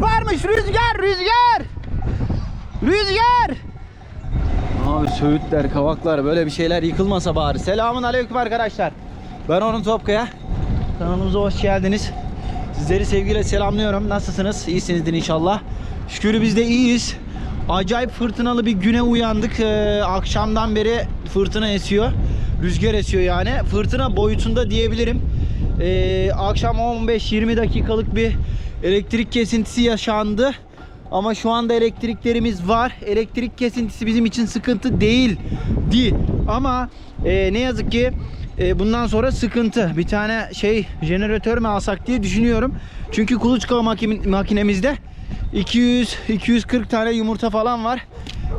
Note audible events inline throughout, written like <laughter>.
koparmış rüzgar rüzgar. Rüzgar. Abi söğütler, kavaklar böyle bir şeyler yıkılmasa bari. Selamun aleyküm arkadaşlar. Ben Orhun Topkaya. Kanalımıza hoş geldiniz. Sizleri sevgiyle selamlıyorum. Nasılsınız? İyisinizdir inşallah. Şükür biz de iyiyiz. Acayip fırtınalı bir güne uyandık. Ee, akşamdan beri fırtına esiyor. Rüzgar esiyor yani. Fırtına boyutunda diyebilirim. Ee, akşam 15-20 dakikalık bir elektrik kesintisi yaşandı. Ama şu anda elektriklerimiz var. Elektrik kesintisi bizim için sıkıntı değil. Değil. Ama e, ne yazık ki e, bundan sonra sıkıntı. Bir tane şey jeneratör mü alsak diye düşünüyorum. Çünkü kuluçka makin- makinemizde 200 240 tane yumurta falan var.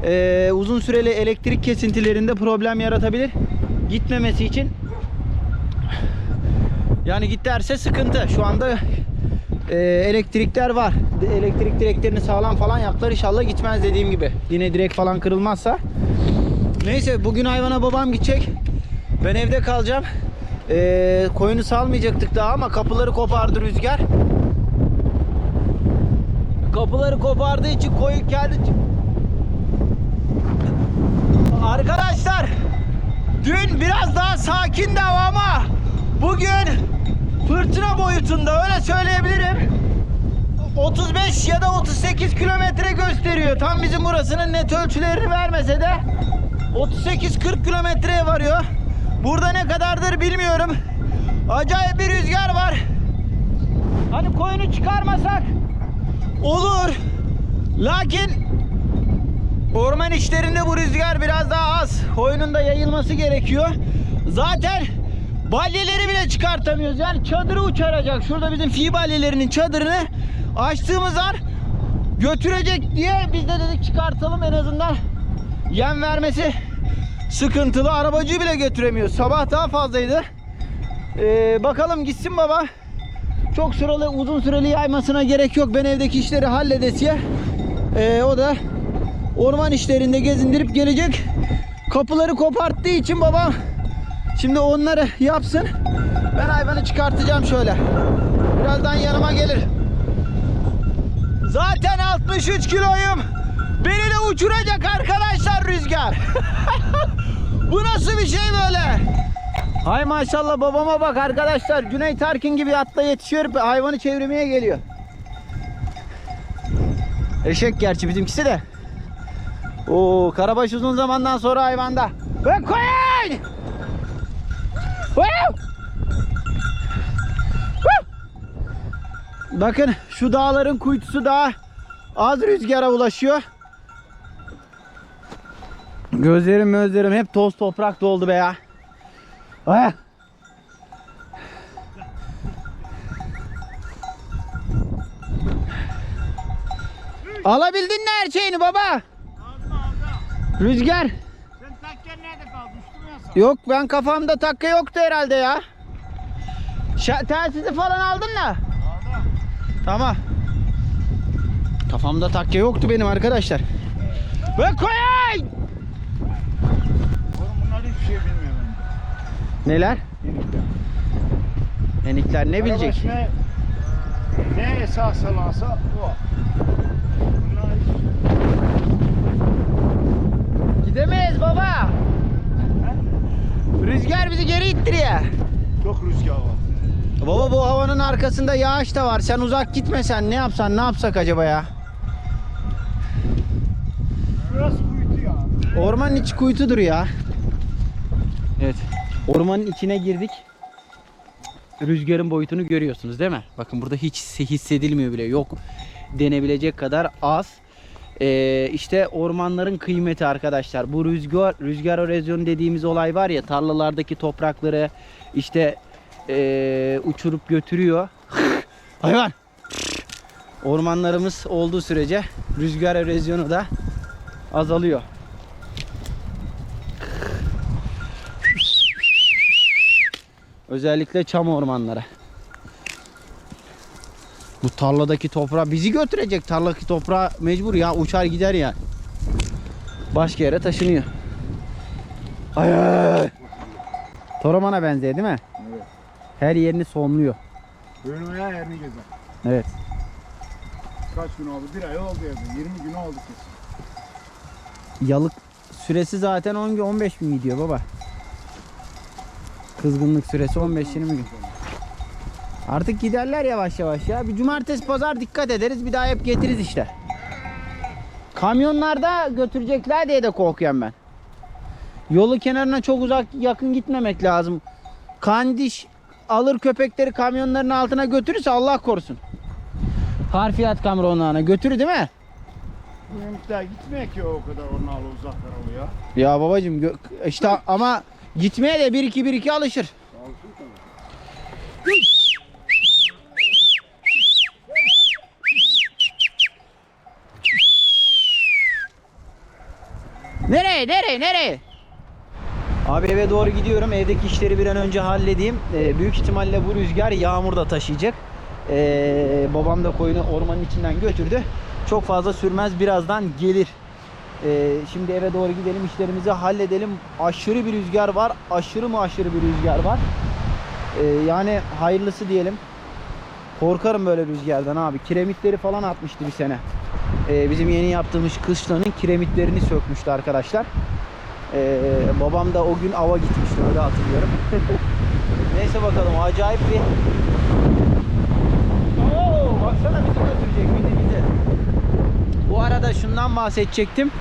E, uzun süreli elektrik kesintilerinde problem yaratabilir. Gitmemesi için yani git derse sıkıntı. Şu anda e, elektrikler var. Elektrik direklerini sağlam falan yaptılar. İnşallah gitmez dediğim gibi. Yine direk falan kırılmazsa. Neyse bugün hayvana babam gidecek. Ben evde kalacağım. E, koyunu salmayacaktık daha ama kapıları kopardı rüzgar. Kapıları kopardığı için koyun geldi. Arkadaşlar dün biraz daha sakindi ama bugün fırtına boyutunda öyle söyleyebilirim. 35 ya da 38 kilometre gösteriyor. Tam bizim burasının net ölçülerini vermese de 38-40 kilometreye varıyor. Burada ne kadardır bilmiyorum. Acayip bir rüzgar var. Hani koyunu çıkarmasak olur. Lakin Orman işlerinde bu rüzgar biraz daha az. Koyunun da yayılması gerekiyor. Zaten balyeleri bile çıkartamıyoruz. Yani çadırı uçaracak. Şurada bizim fi balyelerinin çadırını açtığımız an götürecek diye biz de dedik çıkartalım en azından. Yem vermesi sıkıntılı. Arabacıyı bile götüremiyoruz. Sabah daha fazlaydı. Ee, bakalım gitsin baba. Çok süreli uzun süreli yaymasına gerek yok. Ben evdeki işleri halledesiye. Ee, o da orman işlerinde gezindirip gelecek. Kapıları koparttığı için babam şimdi onları yapsın. Ben hayvanı çıkartacağım şöyle. Birazdan yanıma gelir. Zaten 63 kiloyum. Beni de uçuracak arkadaşlar rüzgar. <laughs> Bu nasıl bir şey böyle? Hay maşallah babama bak arkadaşlar. Cüneyt Arkın gibi atla yetişiyor. Hayvanı çevirmeye geliyor. Eşek gerçi bizimkisi de. Oo, Karabaş uzun zamandan sonra hayvanda. Ve koyun! Wow! Woo! Bakın şu dağların kuytusu daha az rüzgara ulaşıyor. Gözlerim gözlerim hep toz toprak doldu be ya. Ay. Alabildin mi her şeyini baba? Aldım aldım. Rüzgar. Sen takken nerede kaldı? Yok ben kafamda takka yoktu herhalde ya. Şa- telsizi falan aldın mı? Tamam. Kafamda takke yoktu benim arkadaşlar. Ve koyun! Oğlum bunlar hiçbir şey bilmiyor bence. Neler? Yenikler. Enikler ne bilecek? Karabaş Ne, esas salansa o. Bunlar hiç... Gidemeyiz baba. Rüzgar bizi geri ittiriyor. Çok rüzgar var. Baba bu havanın arkasında yağış da var. Sen uzak gitmesen ne yapsan ne yapsak acaba ya? Burası kuytu ya. Ormanın içi kuytudur ya. Evet. Ormanın içine girdik. Rüzgarın boyutunu görüyorsunuz değil mi? Bakın burada hiç hissedilmiyor bile. Yok denebilecek kadar az. Ee, işte ormanların kıymeti arkadaşlar. Bu rüzgar rüzgar erozyonu dediğimiz olay var ya tarlalardaki toprakları işte ee, uçurup götürüyor. <laughs> Hayvan. Ormanlarımız olduğu sürece rüzgar erozyonu da azalıyor. Özellikle çam ormanları. Bu tarladaki toprağı bizi götürecek. Tarladaki toprağı mecbur ya uçar gider ya. Başka yere taşınıyor. Ay ay. Toraman'a benziyor değil mi? Her yerini sonluyor. Böyle veya yerini gezer. Evet. kaç gün oldu? Bir ay oldu evde. 20 gün oldu kesin. Yalık süresi zaten 10 gün 15 gün gidiyor baba. Kızgınlık süresi 15-20 gün. Artık giderler yavaş yavaş ya. Bir cumartesi pazar dikkat ederiz. Bir daha hep getiririz işte. Kamyonlarda götürecekler diye de korkuyorum ben. Yolu kenarına çok uzak yakın gitmemek lazım. Kandiş alır köpekleri kamyonların altına götürürse Allah korusun. Harfiyat kamyonlarına götürür değil mi? Bu yemekler gitmiyor ki o kadar onlarla uzaklar oluyor. Ya babacım gö- işte ama gitmeye de 1 2 1 2 alışır. Nereye nereye nereye? Abi eve doğru gidiyorum. Evdeki işleri bir an önce halledeyim. Ee, büyük ihtimalle bu rüzgar yağmur da taşıyacak. Ee, babam da koyunu ormanın içinden götürdü. Çok fazla sürmez birazdan gelir. Ee, şimdi eve doğru gidelim işlerimizi halledelim. Aşırı bir rüzgar var. Aşırı mı aşırı bir rüzgar var. Ee, yani hayırlısı diyelim. Korkarım böyle rüzgardan abi. Kiremitleri falan atmıştı bir sene. Ee, bizim yeni yaptığımız kışlanın kiremitlerini sökmüştü arkadaşlar. Ee, babam da o gün ava gitmişti öyle hatırlıyorum. <laughs> Neyse bakalım acayip bir... Oo, baksana bizi götürecek bizi bizi. Bu arada şundan bahsedecektim.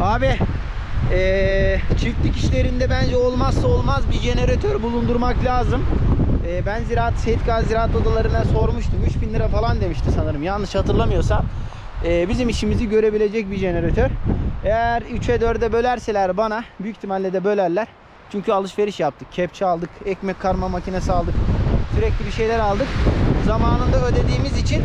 Abi ee, çiftlik işlerinde bence olmazsa olmaz bir jeneratör bulundurmak lazım. Ee, ben Ziraat Seyit Gazi Ziraat Odalarına sormuştum. 3000 lira falan demişti sanırım. Yanlış hatırlamıyorsam. Ee, bizim işimizi görebilecek bir jeneratör. Eğer 3'e 4'e bölerseler bana büyük ihtimalle de bölerler. Çünkü alışveriş yaptık. Kepçe aldık, ekmek karma makinesi aldık. Sürekli bir şeyler aldık. Zamanında ödediğimiz için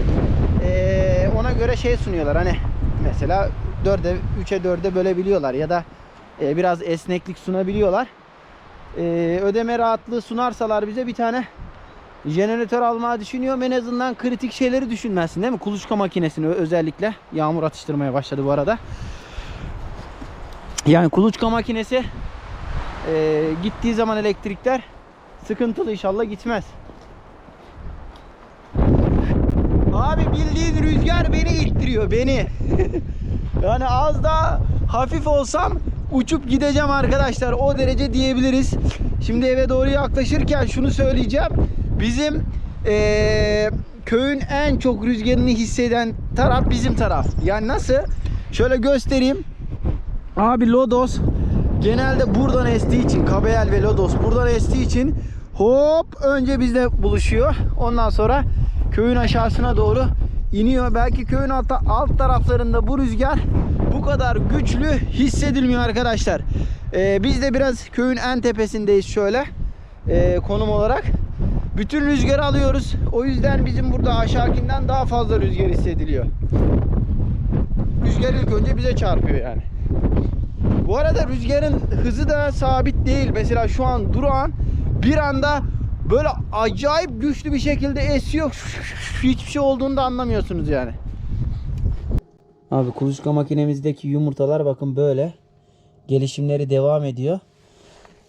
ee, ona göre şey sunuyorlar. Hani mesela 4'e 3'e 4'e bölebiliyorlar ya da ee, biraz esneklik sunabiliyorlar. Ee, ödeme rahatlığı sunarsalar bize bir tane jeneratör almayı düşünüyorum. En azından kritik şeyleri düşünmezsin değil mi? Kuluçka makinesini özellikle. Yağmur atıştırmaya başladı bu arada. Yani kuluçka makinesi e, gittiği zaman elektrikler sıkıntılı inşallah gitmez. Abi bildiğin rüzgar beni ittiriyor beni. <laughs> yani az daha hafif olsam uçup gideceğim arkadaşlar. O derece diyebiliriz. Şimdi eve doğru yaklaşırken şunu söyleyeceğim. Bizim eee, köyün en çok rüzgarını hisseden taraf bizim taraf. Yani nasıl? Şöyle göstereyim. Abi Lodos genelde buradan estiği için Kabeyel ve Lodos buradan estiği için hop önce bizle buluşuyor. Ondan sonra köyün aşağısına doğru iniyor. Belki köyün alt, alt taraflarında bu rüzgar bu kadar güçlü hissedilmiyor arkadaşlar. Ee, biz de biraz köyün en tepesindeyiz şöyle ee, konum olarak. Bütün rüzgarı alıyoruz. O yüzden bizim burada aşağıkinden daha fazla rüzgar hissediliyor. Rüzgar ilk önce bize çarpıyor yani. Bu arada rüzgarın hızı da sabit değil. Mesela şu an durağan bir anda böyle acayip güçlü bir şekilde esiyor. Hiçbir şey olduğunu da anlamıyorsunuz yani. Abi kuluçka makinemizdeki yumurtalar bakın böyle. Gelişimleri devam ediyor.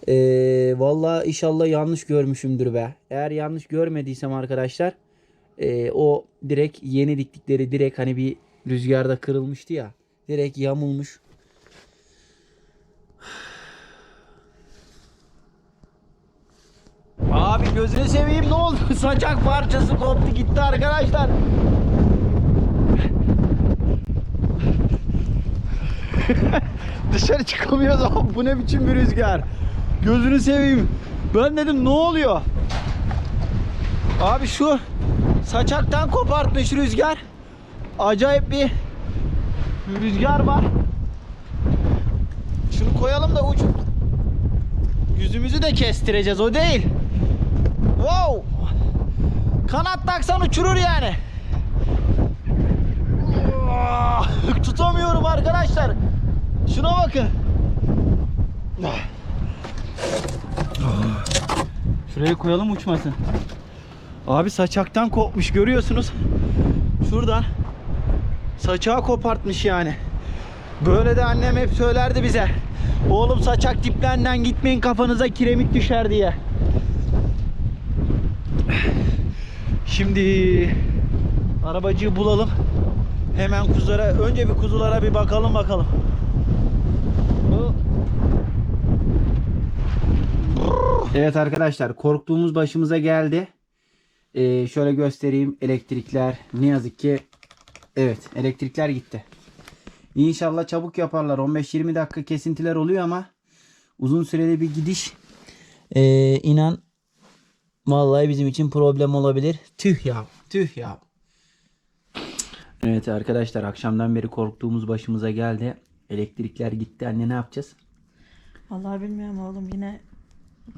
Ee, vallahi inşallah yanlış görmüşümdür be. Eğer yanlış görmediysem arkadaşlar ee, o direkt yeni diktikleri direkt hani bir rüzgarda kırılmıştı ya. Direkt yamulmuş. Abi gözünü seveyim ne oldu? <laughs> Saçak parçası koptu gitti arkadaşlar. <laughs> Dışarı çıkamıyoruz ama bu ne biçim bir rüzgar. Gözünü seveyim. Ben dedim ne oluyor? Abi şu saçaktan kopartmış rüzgar. Acayip bir rüzgar var. Şunu koyalım da uçup yüzümüzü de kestireceğiz o değil. Wow! Kanat taksan uçurur yani. Ah, Tutamıyorum arkadaşlar. Şuna bakın. Şuraya koyalım uçmasın. Abi saçaktan kopmuş görüyorsunuz. Şuradan saçağı kopartmış yani. Böyle de annem hep söylerdi bize. Oğlum saçak diplerinden gitmeyin kafanıza kiremit düşer diye. Şimdi arabacıyı bulalım. Hemen kuzulara, önce bir kuzulara bir bakalım bakalım. Evet arkadaşlar korktuğumuz başımıza geldi. Ee, şöyle göstereyim elektrikler ne yazık ki evet elektrikler gitti. İnşallah çabuk yaparlar 15-20 dakika kesintiler oluyor ama uzun süreli bir gidiş ee, inan vallahi bizim için problem olabilir. Tüh ya tüh ya. Evet arkadaşlar akşamdan beri korktuğumuz başımıza geldi. Elektrikler gitti. Anne ne yapacağız? Vallahi bilmiyorum oğlum yine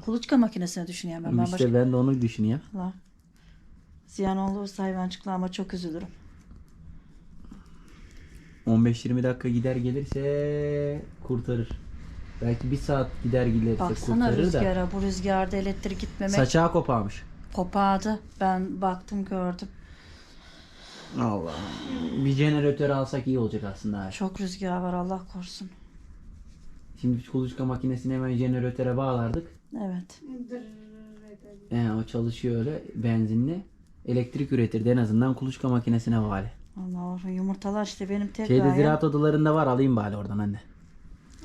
kuluçka makinesine düşünüyorum ben. ben işte başka... ben de onu düşünüyorum. Vallahi Ziyan olursa hayvancıklarıma çok üzülürüm. 15-20 dakika gider gelirse kurtarır. Belki bir saat gider gelirse Baksana kurtarır da. rüzgara. Bu rüzgarda elektrik gitmemek Saçağı koparmış. kopardı. Ben baktım gördüm. Allah. Bir jeneratör alsak iyi olacak aslında. ha. Çok rüzgar var Allah korusun. Şimdi kuluçka makinesini hemen jeneratöre bağlardık. Evet. He, o çalışıyor öyle benzinli. Elektrik üretirdi en azından kuluçka makinesine bari. Allah Allah yumurtalar işte benim tek Şeyde gayem. ziraat odalarında var alayım bari oradan anne.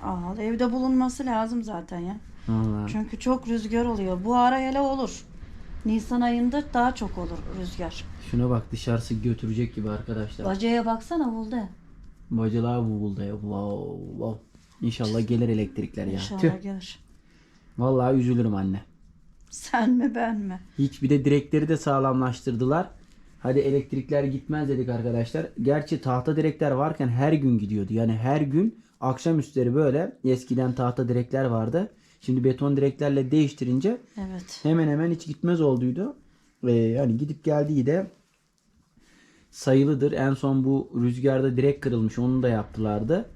Al, evde bulunması lazım zaten ya. Vallahi. Çünkü çok rüzgar oluyor. Bu ara hele olur. Nisan ayında daha çok olur rüzgar. Şuna bak dışarısı götürecek gibi arkadaşlar. Bacaya baksana buldu. Bacalar ya. Wow, wow. İnşallah gelir elektrikler ya. İnşallah Tüh. gelir. Vallahi üzülürüm anne. Sen mi ben mi? Hiç bir de direkleri de sağlamlaştırdılar. Hadi elektrikler gitmez dedik arkadaşlar. Gerçi tahta direkler varken her gün gidiyordu. Yani her gün akşamüstleri böyle eskiden tahta direkler vardı. Şimdi beton direklerle değiştirince Evet. hemen hemen hiç gitmez olduydu. Ee, yani gidip geldiği de sayılıdır. En son bu rüzgarda direk kırılmış. Onu da yaptılardı.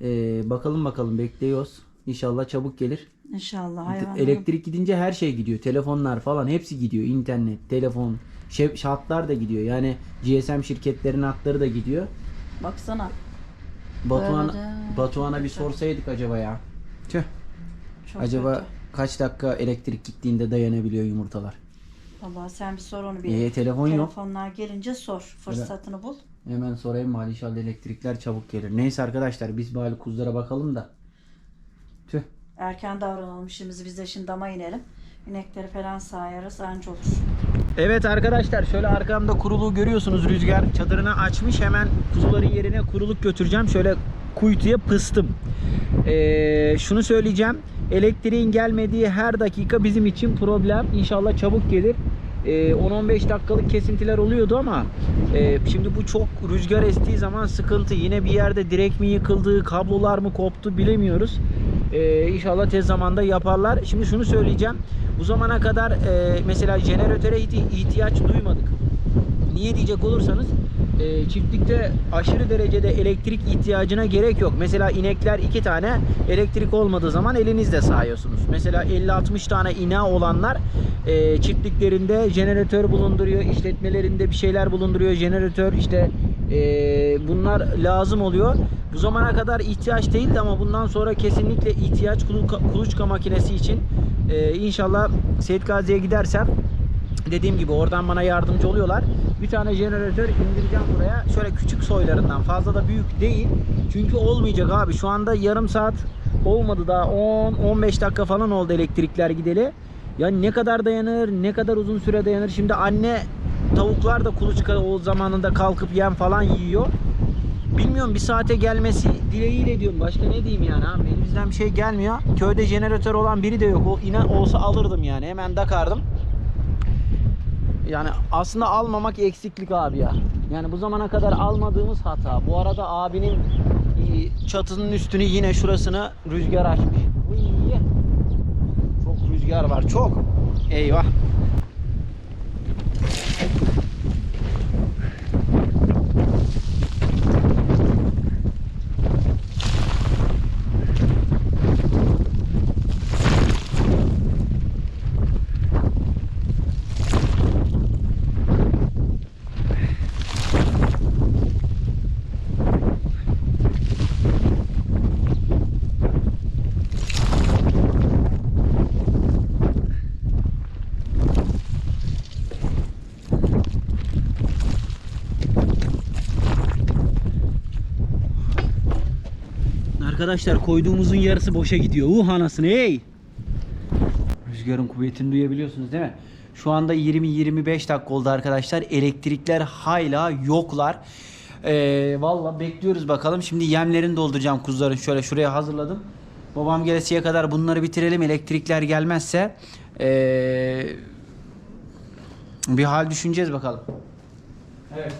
Ee, bakalım bakalım bekliyoruz. İnşallah çabuk gelir. İnşallah hayvanlarım. Elektrik gidince her şey gidiyor. Telefonlar falan hepsi gidiyor. İnternet, telefon, şe- hatlar da gidiyor. Yani GSM şirketlerin hatları da gidiyor. Baksana. Batuhan, Öyle. Batuhan'a bir sorsaydık acaba ya. Tüh. Çok Acaba kötü. kaç dakika elektrik gittiğinde dayanabiliyor yumurtalar? Vallahi sen bir sor onu bir. Ee, telefon yok. Telefonlar gelince sor. Fırsatını bul. Hemen sorayım mı? İnşallah elektrikler çabuk gelir. Neyse arkadaşlar biz bari kuzulara bakalım da. Tüh. Erken davranalım işimizi biz de şimdi dama inelim. İnekleri falan sayarız anca olur. Evet arkadaşlar şöyle arkamda kuruluğu görüyorsunuz rüzgar çadırını açmış hemen kuzuların yerine kuruluk götüreceğim şöyle kuytuya pıstım. Ee, şunu söyleyeceğim elektriğin gelmediği her dakika bizim için problem İnşallah çabuk gelir. Ee, 10-15 dakikalık kesintiler oluyordu ama e, şimdi bu çok rüzgar estiği zaman sıkıntı. Yine bir yerde direk mi yıkıldı, kablolar mı koptu bilemiyoruz. Ee, inşallah tez zamanda yaparlar. Şimdi şunu söyleyeceğim. Bu zamana kadar e, mesela jeneratöre ihti- ihtiyaç duymadık. Niye diyecek olursanız e, çiftlikte aşırı derecede elektrik ihtiyacına gerek yok. Mesela inekler iki tane elektrik olmadığı zaman elinizle sağıyorsunuz. Mesela 50-60 tane ina olanlar e, çiftliklerinde jeneratör bulunduruyor, işletmelerinde bir şeyler bulunduruyor. Jeneratör işte e, bunlar lazım oluyor. Bu zamana kadar ihtiyaç değildi ama bundan sonra kesinlikle ihtiyaç kulu- kuluçka makinesi için e, inşallah Seyit Gazi'ye gidersem dediğim gibi oradan bana yardımcı oluyorlar. Bir tane jeneratör indireceğim buraya. Şöyle küçük soylarından fazla da büyük değil. Çünkü olmayacak abi. Şu anda yarım saat olmadı daha 10-15 dakika falan oldu elektrikler gideli. Yani ne kadar dayanır, ne kadar uzun süre dayanır. Şimdi anne tavuklar da kuluçka o zamanında kalkıp yem falan yiyor. Bilmiyorum bir saate gelmesi dileğiyle diyorum. Başka ne diyeyim yani abi. Elimizden bir şey gelmiyor. Köyde jeneratör olan biri de yok. O inan olsa alırdım yani. Hemen takardım. Yani aslında almamak eksiklik abi ya. Yani bu zamana kadar almadığımız hata. Bu arada abinin e, çatının üstünü yine şurasını rüzgar açmış. Çok rüzgar var çok. Eyvah. Arkadaşlar koyduğumuzun yarısı boşa gidiyor. Uh anasını hey. Rüzgarın kuvvetini duyabiliyorsunuz değil mi? Şu anda 20-25 dakika oldu arkadaşlar. Elektrikler hala yoklar. Ee, Valla bekliyoruz bakalım. Şimdi yemlerini dolduracağım kuzuların. Şöyle şuraya hazırladım. Babam gelesiye kadar bunları bitirelim. Elektrikler gelmezse ee, bir hal düşüneceğiz bakalım. Evet.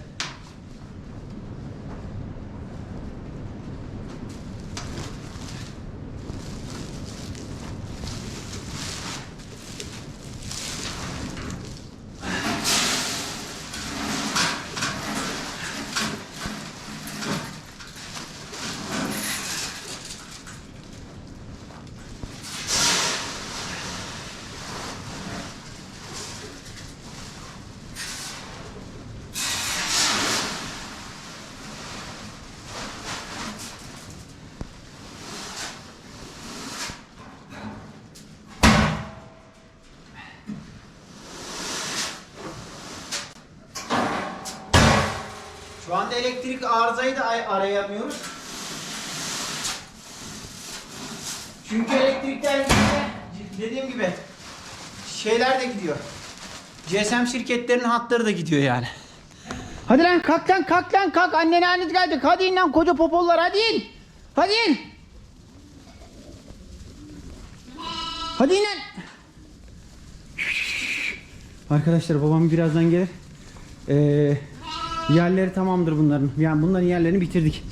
Şu anda elektrik arızayı da ay- arayamıyoruz. Çünkü elektrikler gidiyor. Dediğim gibi şeyler de gidiyor. GSM şirketlerinin hatları da gidiyor yani. Hadi lan kalk lan kalk lan kalk annene anneniz geldik. Hadi in lan koca popollar hadi in. Hadi in. Hadi in lan. Arkadaşlar babam birazdan gelir. Ee, yerleri tamamdır bunların. Yani bunların yerlerini bitirdik.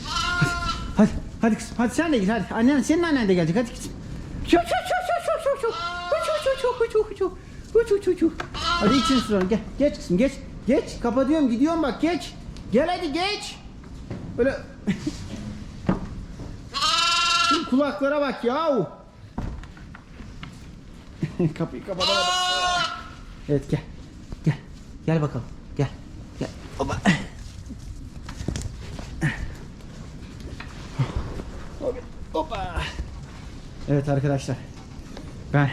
Hadi, hadi, kızım. Hadi sen de git hadi. Annen, senin annen de gelecek. Hadi kızım. Şu, şu, şu. Şu, şu, şu, şu, şu, şu. Şu, şu, şu, şu. Hadi için sıra. Gel, geç kızım geç. Geç. Kapatıyorum gidiyorum bak geç. Gel hadi geç. Böyle. Şu kulaklara bak yahu. <laughs> Kapıyı kapatalım. Evet gel. Gel. Gel bakalım. Gel. Gel. Baba. Evet arkadaşlar. Ben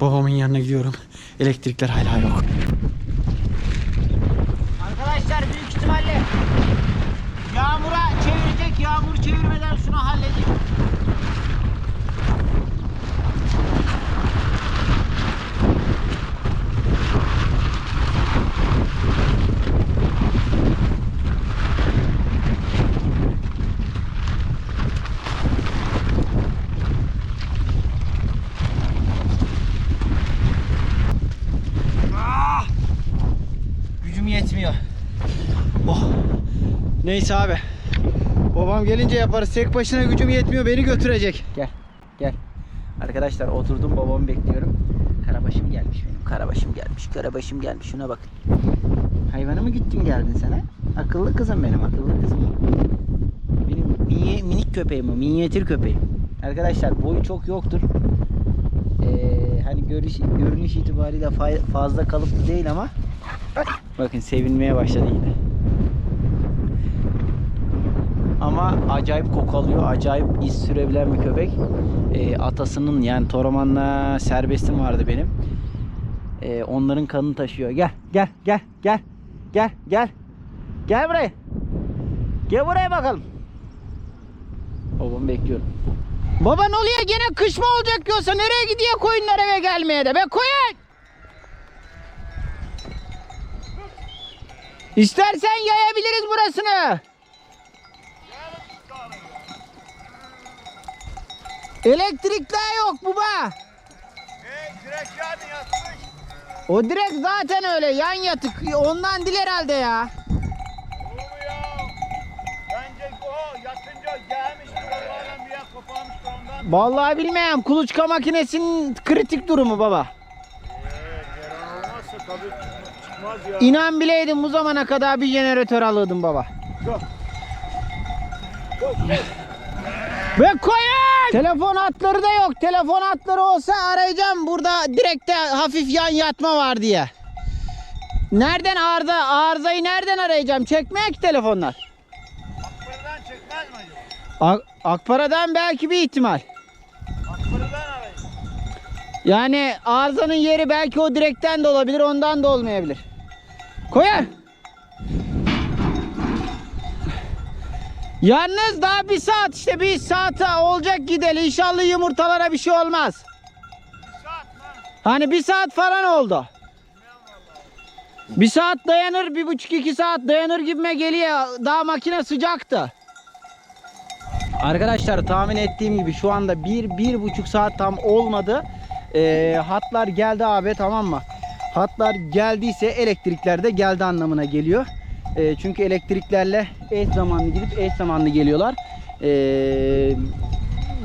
babamın yanına gidiyorum. Elektrikler hala yok. Arkadaşlar büyük ihtimalle yağmura çevirecek. Yağmur çevirmeden şunu halledeyim. Neyse abi. Babam gelince yaparız. Tek başına gücüm yetmiyor. Beni götürecek. Gel. Gel. Arkadaşlar oturdum babamı bekliyorum. Karabaşım gelmiş benim. Karabaşım gelmiş. Karabaşım gelmiş. Şuna bak. Hayvana mı gittin geldin sana? Akıllı kızım benim. Akıllı kızım. Benim mini, minik köpeğim o. Minyatür köpeğim. Arkadaşlar boyu çok yoktur. Ee, hani görüş, görünüş itibariyle fa- fazla kalıplı değil ama Bakın sevinmeye başladı yine. Ama acayip kokalıyor, acayip iz sürebilen bir köpek. Ee, atasının yani Toraman'la serbestim vardı benim. Ee, onların kanını taşıyor. Gel, gel, gel, gel, gel, gel. Gel buraya. Gel buraya bakalım. Babamı bekliyorum. Baba ne oluyor gene kış mı olacak yoksa nereye gidiyor koyunlar eve gelmeye de be koyun. İstersen yayabiliriz burasını. Elektrikler yok baba. Hey direkt yani yatmış. O direkt zaten öyle yan yatık. Ondan değil herhalde ya. Olur mu ya? Bence o yatınca gelmiş buralardan bir yer koparmıştır ondan. Vallahi bilmem. Kuluçka makinesinin kritik durumu baba. Olmazsa tabii çıkma- çıkmaz ya. İnan bileydim bu zamana kadar bir jeneratör alırdım baba. Ve koyun! Telefon hatları da yok. Telefon hatları olsa arayacağım. Burada direkte hafif yan yatma var diye. Nereden arıza, arızayı nereden arayacağım? Çekmiyor ki telefonlar. Akbarıdan çekmez mi acaba? Ak- Akpara'dan belki bir ihtimal. Akbarıdan arayın. Yani arızanın yeri belki o direkten de olabilir, ondan da olmayabilir. Koyar. Yalnız daha bir saat işte bir saate olacak gideli. İnşallah yumurtalara bir şey olmaz. Hani bir saat falan oldu. Bir saat dayanır, bir buçuk iki saat dayanır gibime geliyor. Daha makine sıcaktı. Arkadaşlar tahmin ettiğim gibi şu anda bir, bir buçuk saat tam olmadı. Ee, hatlar geldi abi tamam mı? Hatlar geldiyse elektrikler de geldi anlamına geliyor. Ee, çünkü elektriklerle eş zamanlı gidip eş zamanlı geliyorlar. Ee,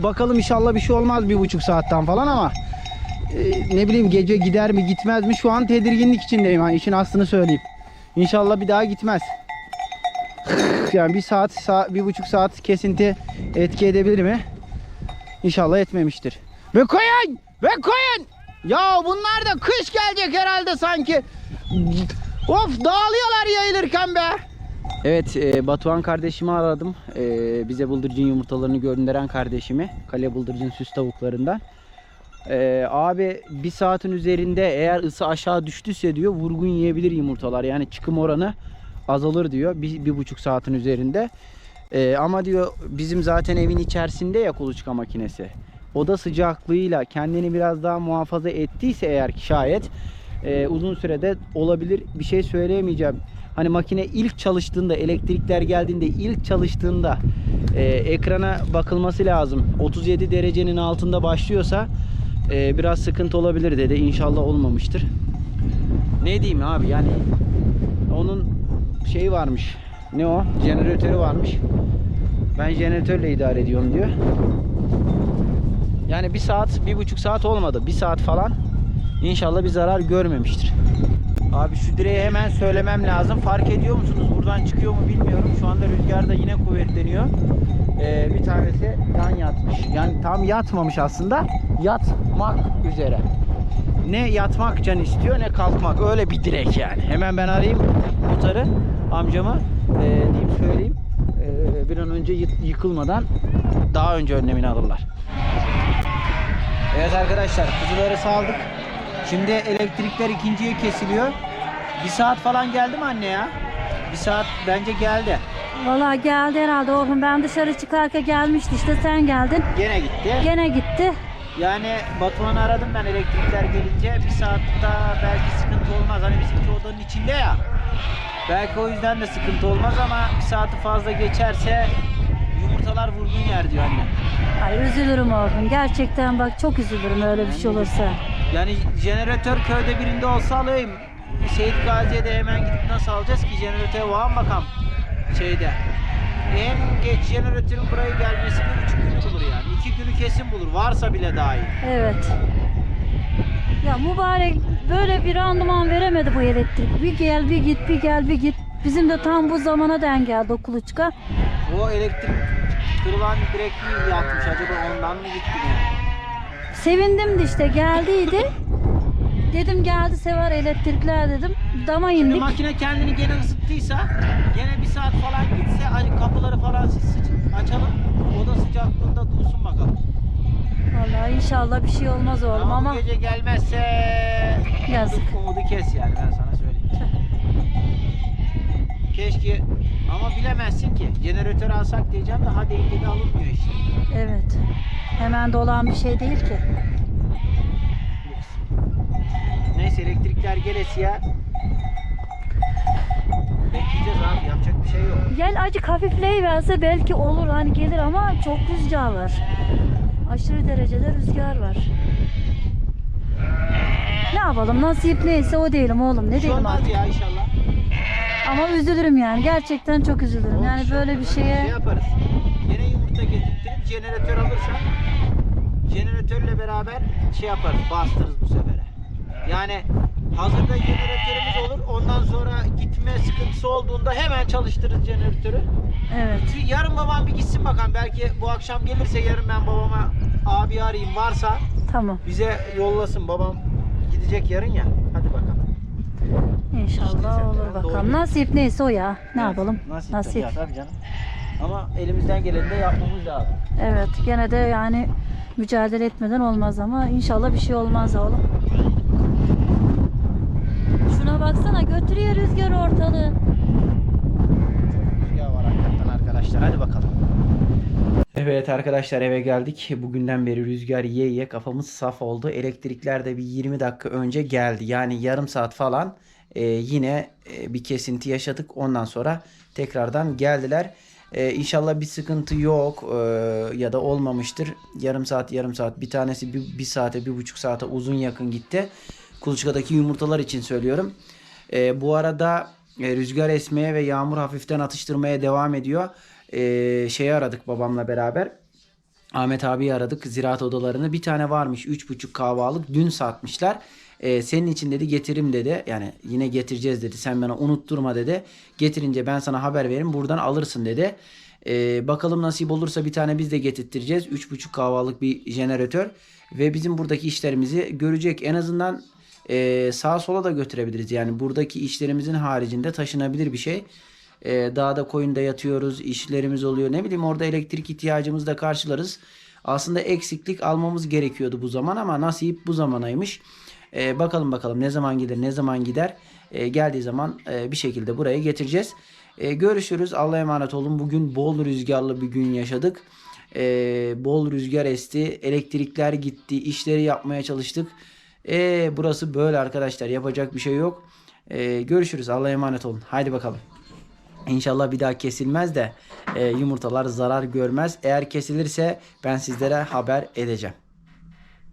bakalım inşallah bir şey olmaz bir buçuk saatten falan ama e, ne bileyim gece gider mi gitmez mi şu an tedirginlik içindeyim yani işin aslını söyleyeyim. İnşallah bir daha gitmez. <laughs> Yani bir saat, sa- bir buçuk saat kesinti etki edebilir mi? İnşallah etmemiştir. Ve koyun! Ve koyun! Ya bunlar da kış gelecek herhalde sanki. Of dağılıyorlar yayılırken be. Evet e, Batuhan kardeşimi aradım. E, bize bıldırcın yumurtalarını gönderen kardeşimi. Kale bıldırcın süs tavuklarından. Ee, abi bir saatin üzerinde eğer ısı aşağı düştüyse diyor vurgun yiyebilir yumurtalar. Yani çıkım oranı azalır diyor bir, bir buçuk saatin üzerinde. Ee, ama diyor bizim zaten evin içerisinde ya kuluçka makinesi. Oda sıcaklığıyla kendini biraz daha muhafaza ettiyse eğer şayet e, uzun sürede olabilir bir şey söyleyemeyeceğim. Hani makine ilk çalıştığında elektrikler geldiğinde ilk çalıştığında e, ekrana bakılması lazım. 37 derecenin altında başlıyorsa e, biraz sıkıntı olabilir dedi. İnşallah olmamıştır. Ne diyeyim abi yani onun şeyi varmış. Ne o? Jeneratörü varmış. Ben jeneratörle idare ediyorum diyor. Yani bir saat, bir buçuk saat olmadı. Bir saat falan. İnşallah bir zarar görmemiştir. Abi şu direği hemen söylemem lazım. Fark ediyor musunuz? Buradan çıkıyor mu bilmiyorum. Şu anda rüzgar da yine kuvvetleniyor. Ee, bir tanesi yan yatmış. Yani tam yatmamış aslında. Yatmak üzere. Ne yatmak can istiyor ne kalkmak. Öyle bir direk yani. Hemen ben arayayım muhtarı amcamı. Ee, diyeyim söyleyeyim. Ee, bir an önce yı- yıkılmadan daha önce önlemini alırlar. Evet arkadaşlar kuzuları saldık. Şimdi elektrikler ikinciye kesiliyor. Bir saat falan geldi mi anne ya? Bir saat bence geldi. Valla geldi herhalde Orhun. Ben dışarı çıkarken gelmişti işte sen geldin. Gene gitti. Gene gitti. Yani Batuhan'ı aradım ben elektrikler gelince. Bir saat daha belki sıkıntı olmaz. Hani bizimki odanın içinde ya. Belki o yüzden de sıkıntı olmaz ama bir saati fazla geçerse yumurtalar vurgun yer diyor anne. Ay üzülürüm Orhun. Gerçekten bak çok üzülürüm öyle bir şey olursa. Yani jeneratör köyde birinde olsa alayım. Seyit Gazi'ye de hemen gidip nasıl alacağız ki jeneratör var mı bakalım şeyde. En geç jeneratörün buraya gelmesi bir buçuk gün bulur yani. İki günü kesin bulur. Varsa bile dahi. Evet. Ya mübarek böyle bir randıman veremedi bu elektrik. Bir gel bir git bir gel bir git. Bizim de tam bu zamana denk geldi o kuluçka. O elektrik kırılan direk mi yatmış acaba ondan mı gitti yani? Sevindim de işte geldiydi. Dedim geldi sever elektrikler dedim. Dama Şimdi indik. makine kendini gene ısıttıysa gene bir saat falan gitse hani kapıları falan açalım. Oda sıcaklığında dursun bakalım. Vallahi inşallah bir şey olmaz oğlum Ama, ama gece gelmezse Yazık. umudu, kes yani ben sana. Keşke ama bilemezsin ki. Jeneratör alsak diyeceğim de ha deyince de alınmıyor işte. evet. Hemen dolan bir şey değil ki. Neyse elektrikler gelesiye bekleyeceğiz abi yapacak bir şey yok. Gel acık hafifleyiverse belki olur hani gelir ama çok rüzgar var. Aşırı derecede rüzgar var. Ne yapalım nasip neyse o değilim oğlum ne Bir şey diyelim olmaz artık. ya inşallah. Ama üzülürüm yani gerçekten çok üzülürüm. Yani böyle bir Şey şeye yaparız. Yine yumurta getirtirip jeneratör alırsak jeneratörle beraber şey yaparız bastırırız bu sefere. Yani hazırda jeneratörümüz olur ondan sonra gitme sıkıntısı olduğunda hemen çalıştırırız jeneratörü. evet Bir yarın babam bir gitsin bakalım belki bu akşam gelirse yarın ben babama abi arayayım varsa tamam bize yollasın babam gidecek yarın ya. İnşallah olur bakalım. Nasip neyse o ya. Ne yapalım? Nasip. Nasip. Ya, tabii canım. Ama elimizden geleni de yapmamız lazım. Evet gene de yani mücadele etmeden olmaz ama inşallah bir şey olmaz oğlum. Şuna baksana götürüyor rüzgar ortalığı. Rüzgar var hakikaten arkadaşlar. Hadi bakalım. Evet arkadaşlar eve geldik. Bugünden beri rüzgar ye ye kafamız saf oldu. Elektrikler de bir 20 dakika önce geldi. Yani yarım saat falan e, yine e, bir kesinti yaşadık. Ondan sonra tekrardan geldiler. E, inşallah bir sıkıntı yok e, ya da olmamıştır. Yarım saat yarım saat bir tanesi bir, bir saate bir buçuk saate uzun yakın gitti. Kuluçkadaki yumurtalar için söylüyorum. E, bu arada e, rüzgar esmeye ve yağmur hafiften atıştırmaya devam ediyor. E, şeyi aradık babamla beraber. Ahmet abi aradık ziraat odalarını. Bir tane varmış 3,5 kahvalık dün satmışlar. Ee, senin için dedi getirim dedi. Yani yine getireceğiz dedi. Sen bana unutturma dedi. Getirince ben sana haber veririm buradan alırsın dedi. Ee, bakalım nasip olursa bir tane biz de getirttireceğiz. 3,5 kahvalık bir jeneratör. Ve bizim buradaki işlerimizi görecek. En azından e, sağa sola da götürebiliriz. Yani buradaki işlerimizin haricinde taşınabilir bir şey. E, dağda koyunda yatıyoruz, işlerimiz oluyor. Ne bileyim orada elektrik ihtiyacımızı da karşılarız. Aslında eksiklik almamız gerekiyordu bu zaman ama nasip bu zamanaymış. E, bakalım bakalım ne zaman gelir, ne zaman gider. E, geldiği zaman e, bir şekilde buraya getireceğiz. E, görüşürüz. Allah'a emanet olun. Bugün bol rüzgarlı bir gün yaşadık. E, bol rüzgar esti. Elektrikler gitti. işleri yapmaya çalıştık. E, burası böyle arkadaşlar. Yapacak bir şey yok. E, görüşürüz. Allah'a emanet olun. Haydi bakalım. İnşallah bir daha kesilmez de e, yumurtalar zarar görmez. Eğer kesilirse ben sizlere haber edeceğim.